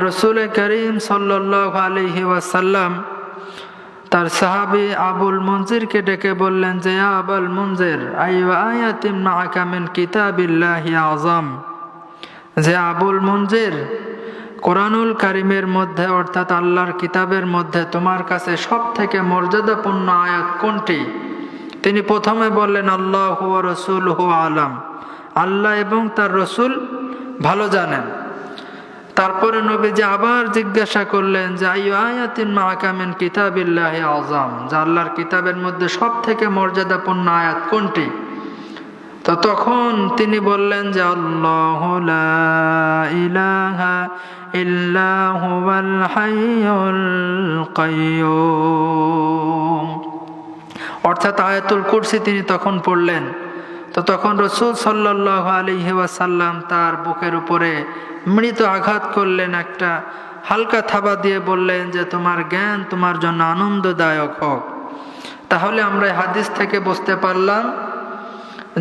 রসুল করিম সাল্লাহ ওয়াসাল্লাম তার সাহাবি আবুল মঞ্জিরকে ডেকে বললেন যে, "ইয়া আবুল মঞ্জির কিতাবিল্লাহি আজম যে, আবুল মঞ্জির কোরআনুল কারিমের মধ্যে অর্থাৎ আল্লাহর কিতাবের মধ্যে তোমার কাছে সব থেকে মর্যাদাপূর্ণ আয়াত কোনটি? তিনি প্রথমে বললেন, আল্লাহ রসুল হু আলম। আল্লাহ এবং তার রসুল ভালো জানেন। তারপরে নবীজি আবার জিজ্ঞাসা করলেন যে, আইয়ু আয়াতিন মাকামিন কিতাবিল্লাহ আজম যা আল্লাহর কিতাবের মধ্যে সব থেকে মর্যাদাপূর্ণ আয়াত কোনটি? তো তখন তিনি বললেন যে, আল্লাহ ইলাহা অর্থাৎ আয়াতুল কুরসি তিনি তখন পড়লেন। তো তখন রসুল সাল্লাহ আলহি ওয়াসাল্লাম তার বুকের উপরে মৃত আঘাত করলেন একটা হালকা থাবা দিয়ে বললেন যে, তোমার জ্ঞান তোমার জন্য আনন্দদায়ক হোক। তাহলে আমরা হাদিস থেকে বুঝতে পারলাম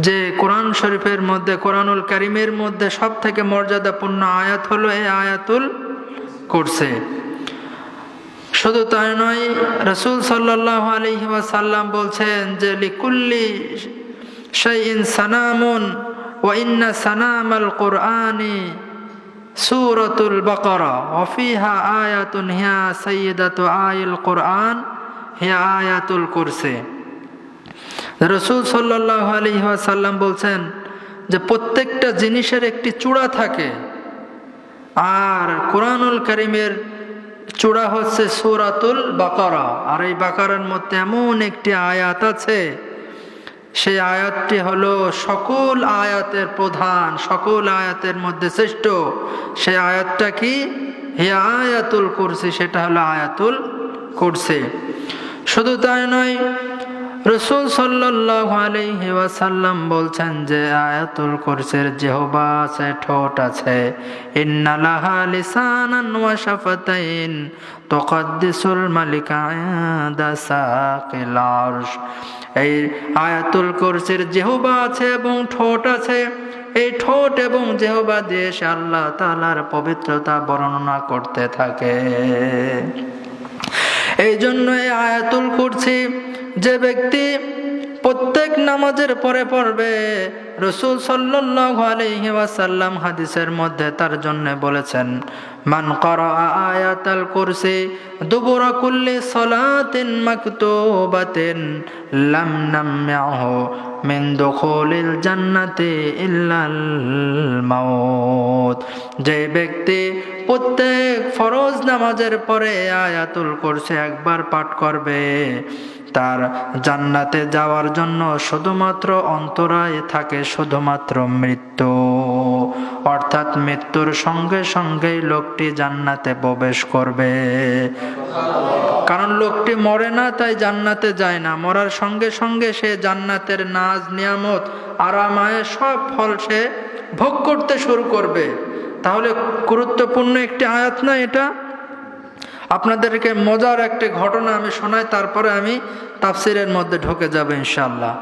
যে কোরআন শরীফের মধ্যে, কোরআনুল করিমের মধ্যে সব থেকে মর্যাদাপূর্ণ আয়াত হলো এই আয়াতুল করছে শুধু তাই নয়, রসুল সাল্লাহ আলহি ওয়াসাল্লাম বলছেন যে, লিকুল্লি শাইইন সানামুন ওয়া ইন্না সানামাল কোরআনি সুরতুল বাকরা ওফিহা আয়াতুন হিয়া সৈয়দাত আইল কোরআন, হিয়া আয়াতুল কুরসি। রসুল সাল্লাহ আলহি ওয়াসাল্লাম বলছেন যে প্রত্যেকটা জিনিসের একটি চূড়া থাকে। আর কোরআনুল করিমের চূড়া হচ্ছে সুরাতুল বাকারা। আর এই বাকারার মধ্যে এমন একটি আয়াত আছে সেই আয়াতটি হলো সকল আয়াতের প্রধান, সকল আয়াতের মধ্যে শ্রেষ্ঠ। সেই আয়াতটা কি? হে আয়াতুল করছে সেটা হলো আয়াতুল করছে শুধু তাই নয় রসুল সাল্লাহ আলহি ওয়াসাল্লাম বলছেন যে আয়াতুল কুরসির জেহবা আছে, ঠোঁট আছে। ইন্নালাহা লিসানান ওয়া শাফাতাইন, তুকাদ্দিসুল মালিকা আরশ। এই আয়াতুল কুরসির জেহবা আছে এবং ঠোঁট আছে। এই ঠোঁট এবং জেহবা দিয়ে সে আল্লাহ তাআলার পবিত্রতা বর্ণনা করতে থাকে। এই জন্য এই আয়াতুল কুরসি যে ব্যক্তি প্রত্যেক নামাজের পরে পড়বে, রসুল সাল্লাল্লাহু আলাইহি ওয়াসাল্লাম হাদিসের মধ্যে তার জন্য বলেছেন, মান করা আয়াতাল কুরসি দুবুরা কুল্লি সালাতিন মাকতুবাতিন লাম নাময়াহু মিন দুখুলিল জান্নাতি ইল্লাল মাউত। যে ব্যক্তি প্রত্যেক ফরজ নামাজের পরে আয়াতুল কুরসি একবার পাঠ করবে তার জান্নাতে যাওয়ার জন্য শুধুমাত্র অন্তরায় থাকে শুধুমাত্র মৃত্যু। অর্থাৎ মৃত্যুর সঙ্গে সঙ্গেই লোকটি জান্নাতে প্রবেশ করবে। কারণ লোকটি মরে না, তাই জান্নাতে যায় না। মরার সঙ্গে সঙ্গে সে জান্নাতের নাজ, নিয়ামত, আরামায় সব ফল সে ভোগ করতে শুরু করবে। তাহলে গুরুত্বপূর্ণ একটি আয়াত না এটা? আপনাদেরকে মজার একটি ঘটনা আমি শোনাই, তারপরে আমি তাফসিরের মধ্যে ঢুকে যাব ইনশাল্লাহ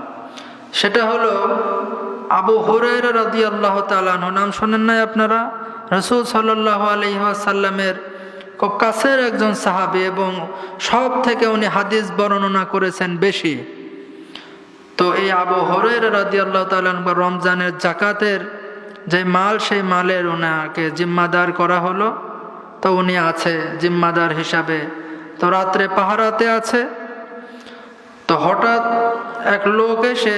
সেটা হলো, আবু হরের রাদি আল্লাহ তালাহ নাম শোনেন নাই আপনারা? রসুল সাল্লাহ আলহিহাসাল্লামের খুব কাছের একজন সাহাবি এবং সব থেকে উনি হাদিস বর্ণনা করেছেন বেশি। তো এই আবু হরের রাদি আল্লাহ তালান বা রমজানের জাকাতের যে মাল, সেই মালের ওনাকে জিম্মাদার করা হলো। তো উনি আছে জিম্মাদার হিসাবে। তো রাত্রে পাহারাতে আছে। তো হঠাৎ এক লোক এসে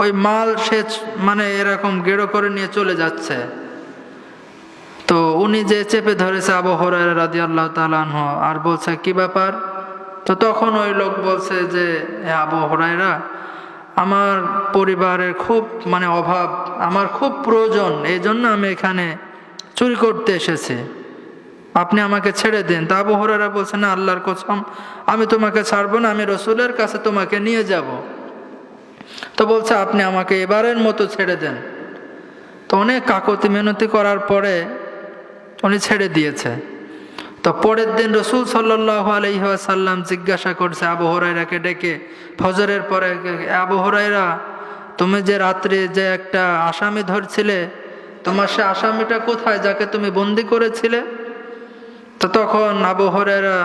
ওই মাল সে মানে এরকম গেড়ো করে নিয়ে চলে যাচ্ছে। তো উনি যে চেপে ধরেছে আবহরার রাজি আল্লাহ তালাহ আর বলছে, কি ব্যাপার? তো তখন ওই লোক বলছে যে আবহরাইরা আমার পরিবারের খুব মানে অভাব, আমার খুব প্রয়োজন, এই জন্য আমি এখানে চুরি করতে এসেছি। আপনি আমাকে ছেড়ে দিন। তা আবু হরারা বলছে, না, আল্লাহর কসম, আমি তোমাকে ছাড়বো না, আমি রসুলের কাছে তোমাকে নিয়ে যাব। তো বলছে, আপনি আমাকে এবারের মতো ছেড়ে দেন। তো অনেক কাকতি মিনতি করার পরে উনি ছেড়ে দিয়েছে। তো পরের দিন রসুল সাল্লাহ আলহিহাসাল্লাম জিজ্ঞাসা করছে আবু হরাইরাকে ডেকে, ফজরের পরে আবু হরাইরা তুমি যে রাত্রে যে একটা আসামি ধরছিলে, তোমার সে আসামিটা কোথায় যাকে তুমি বন্দি করেছিলে? তো তখন আবু হরেরা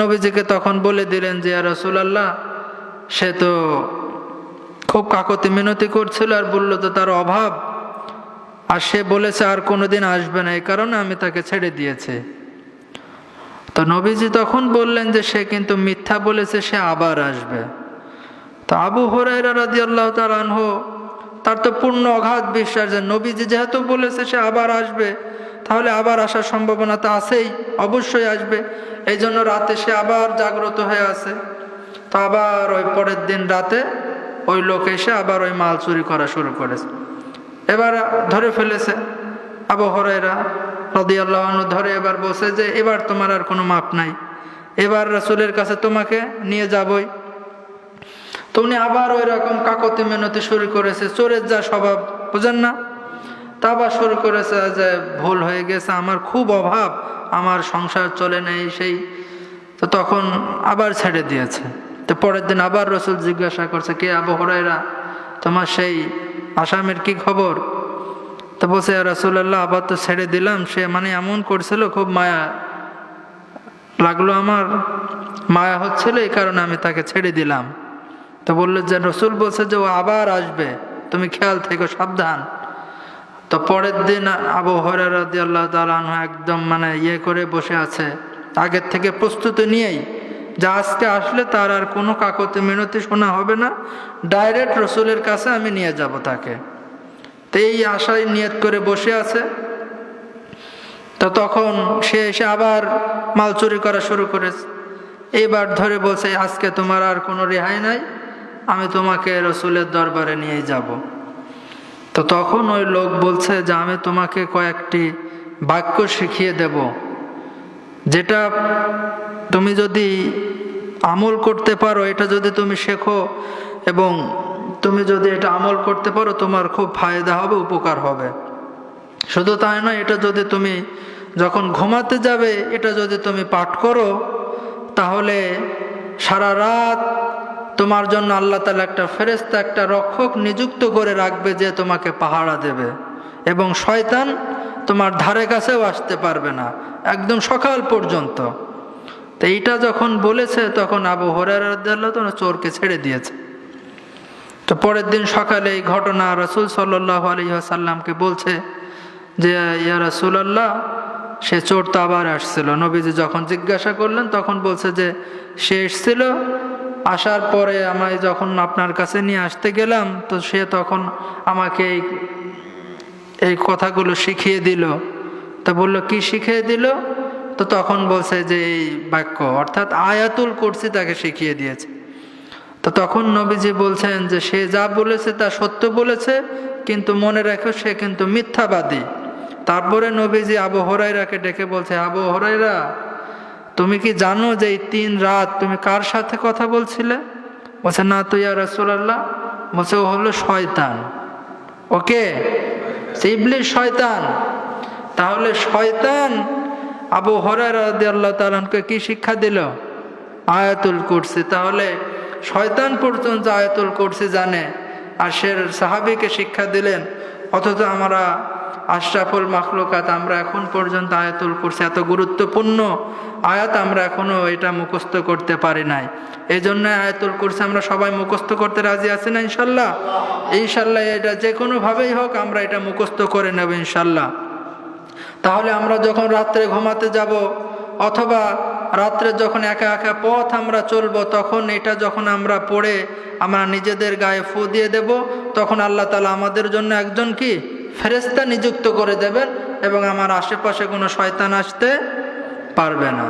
নবীজিকে তখন বলে দিলেন যে রসুলাল্লাহ, সে তো খুব কাকতি মিনতি করছিল আর বলল তো তার অভাব। আর সে বলেছে, আর কোনোদিন আসবে না, এই কারণে আমি তাকে ছেড়ে দিয়েছি। তো নবীজি তখন বললেন যে, সে কিন্তু মিথ্যা বলেছে, সে আবার আসবে। তো আবু হরাইরা রাজি আল্লাহ তালানহ তার তো পূর্ণ অগাধ বিশ্বাস যে, নবীজি যেহেতু বলেছে, সে আবার আসবে তাহলে আবার আসার সম্ভাবনা তো আছেই, অবশ্যই আসবে। এই জন্য রাতে সে আবার জাগ্রত হয়ে আছে। তো আবার ওই পরের দিন রাতে ওই লোক এসে আবার ওই মাল চুরি করা শুরু করেছে। এবার ধরে ফেলেছে আবু হরাইরা রদি আল্লাহ ধরে এবার বসে যে এবার তোমার আর কোনো মাপ নাই। এবার রাসুলের কাছে তোমাকে নিয়ে যাবই। তো উনি আবার ওই রকম কাকতি মেনতি শুরু করেছে, চোরের যা স্বভাব, বুঝেন না? তা আবার শুরু করেছে যে ভুল হয়ে গেছে, আমার খুব অভাব, আমার সংসার চলে নেই সেই। তো তখন আবার ছেড়ে দিয়েছে। তো পরের দিন আবার রসুল জিজ্ঞাসা করছে, কে আবু হরাইরা তোমার সেই আসামের কি খবর? তো বলছে রসুল্লাহ আবার তো ছেড়ে দিলাম। সে মানে এমন করছিল, খুব মায়া লাগল আমার। মায়া হচ্ছিল এই কারণে আমি তাকে ছেড়ে দিলাম। তো বলল যে, রসুল বলছে যে ও আবার আসবে। তুমি খেয়াল থেকো, সাবধান। তো পরের দিন আবু হরারদি আল্লাহ তালন একদম মানে ইয়ে করে বসে আছে। আগের থেকে প্রস্তুতি নিয়েই। যা আজকে আসলে তার আর কোনো কাকতে মিনতি শোনা হবে না। ডাইরেক্ট রসুলের কাছে আমি নিয়ে যাব তাকে। তো এই আশায় নিয়ত করে বসে আছে। তো তখন সে এসে আবার মাল চুরি করা শুরু করেছে। এইবার ধরে বলছে, আজকে তোমার আর কোনো রেহাই নাই। আমি তোমাকে রসুলের দরবারে নিয়ে যাব। তো তখন ওই লোক বলছে যে, আমি তোমাকে কয়েকটি বাক্য শিখিয়ে দেব, যেটা তুমি যদি আমল করতে পারো, এটা যদি তুমি শেখো এবং তুমি যদি এটা আমল করতে পারো, তোমার খুব ফায়দা হবে, উপকার হবে। শুধু তাই নয়, এটা যদি তুমি যখন ঘুমাতে যাবে, এটা যদি তুমি পাঠ করো, তাহলে সারা রাত তোমার জন্য আল্লাহ তালা একটা ফেরেস্তা একটা রক্ষক নিযুক্ত করে রাখবে যে তোমাকে পাহারা দেবে। এবং শয়তান তোমার ধারে কাছেও আসতে পারবে না, একদম সকাল পর্যন্ত। তো এইটা যখন বলেছে, তখন আবু হরার তখন চোরকে ছেড়ে দিয়েছে। তো পরের দিন সকালে এই ঘটনা রসুল সাল্লাহ আলী আসাল্লামকে বলছে যে, ইয়া রসুলাল্লাহ, সে চোর তো আবার আসছিল। নবীজি যখন জিজ্ঞাসা করলেন, তখন বলছে যে, সে এসছিল আসার পরে আমায় যখন আপনার কাছে নিয়ে আসতে গেলাম, তো সে তখন আমাকে এই এই কথাগুলো শিখিয়ে দিল। তো বলল, কি শিখিয়ে দিল? তো তখন বলছে যে, এই বাক্য, অর্থাৎ আয়াতুল কুরসি তাকে শিখিয়ে দিয়েছে। তো তখন নবীজি বলছেন যে, সে যা বলেছে তা সত্য বলেছে, কিন্তু মনে রাখো সে কিন্তু মিথ্যাবাদী। তারপরে নবীজি আবু হরাইরাকে ডেকে বলছে, আবু হরাইরা তুমি কি জানো যে এই তিন রাত তুমি কার সাথে কথা বলছিলে? বলছে, না তুই আর রসুল্লাহ বলছে, ও হলো শয়তান। ওকে? ইবলি শয়তান। তাহলে শয়তান আবু হরাই আল্লাহ তালনকে কি শিক্ষা দিল? আয়াতুল কুরসি। তাহলে শয়তান পর্যন্ত আয়াতুল কুরসি জানে। আর সে সাহাবিকে শিক্ষা দিলেন, অথচ আমরা আশরাফুল মাখলুকাত, আমরা এখন পর্যন্ত আয়াতুল কুরসি, এত গুরুত্বপূর্ণ আয়াত আমরা এখনও এটা মুখস্থ করতে পারি নাই। এই জন্য আয়াতুল কুরসি আমরা সবাই মুখস্থ করতে রাজি আছি না ইনশাল্লাহ? ইনশাল্লাহ এটা যে কোনোভাবেই হোক আমরা এটা মুখস্থ করে নেব ইনশাল্লাহ। তাহলে আমরা যখন রাত্রে ঘুমাতে যাব, অথবা রাত্রে যখন একা একা পথ আমরা চলবো, তখন এটা যখন আমরা পড়ে আমরা নিজেদের গায়ে ফু দিয়ে দেব, তখন আল্লাহ তালা আমাদের জন্য একজন কি? ফেরেস্তা নিযুক্ত করে দেবেন এবং আমার আশেপাশে কোনো শয়তান আসতে পারবে না।